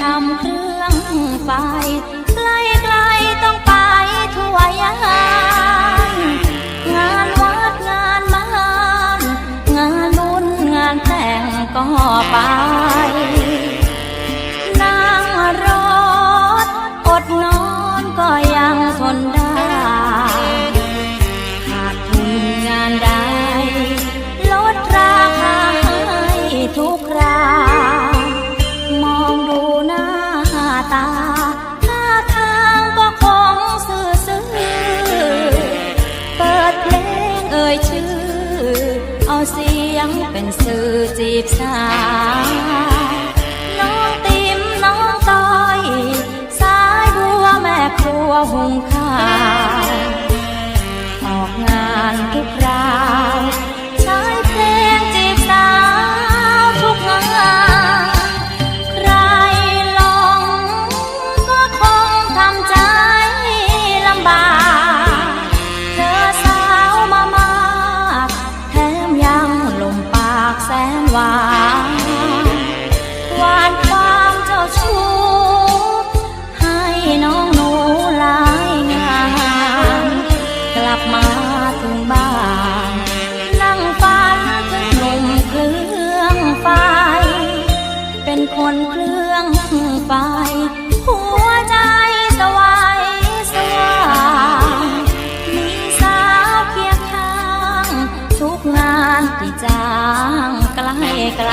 ทำเครื่องไฟใกล้ไกลต้องไปทั่วยานงานวัดงานมานงานลุ้นงานแต่งก็ไป นั่งรถอดนอนก็ สื่อจีบสาวน้องติมน้องต้อย สายบัวแม่ครัวหุงข้าว ออกงานทุกคราว นคนเครื่องไฟหัวใจสวายสว่างมีสาวเคียงข้าง ทุกงานที่จ้างไกลไกล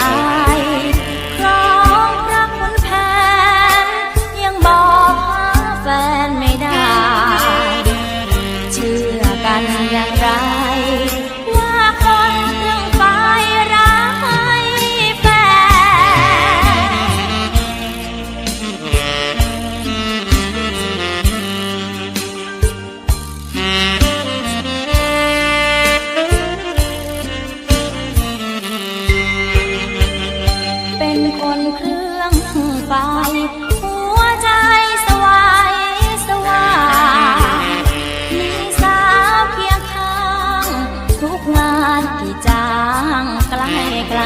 ที่จางใกล้ไกล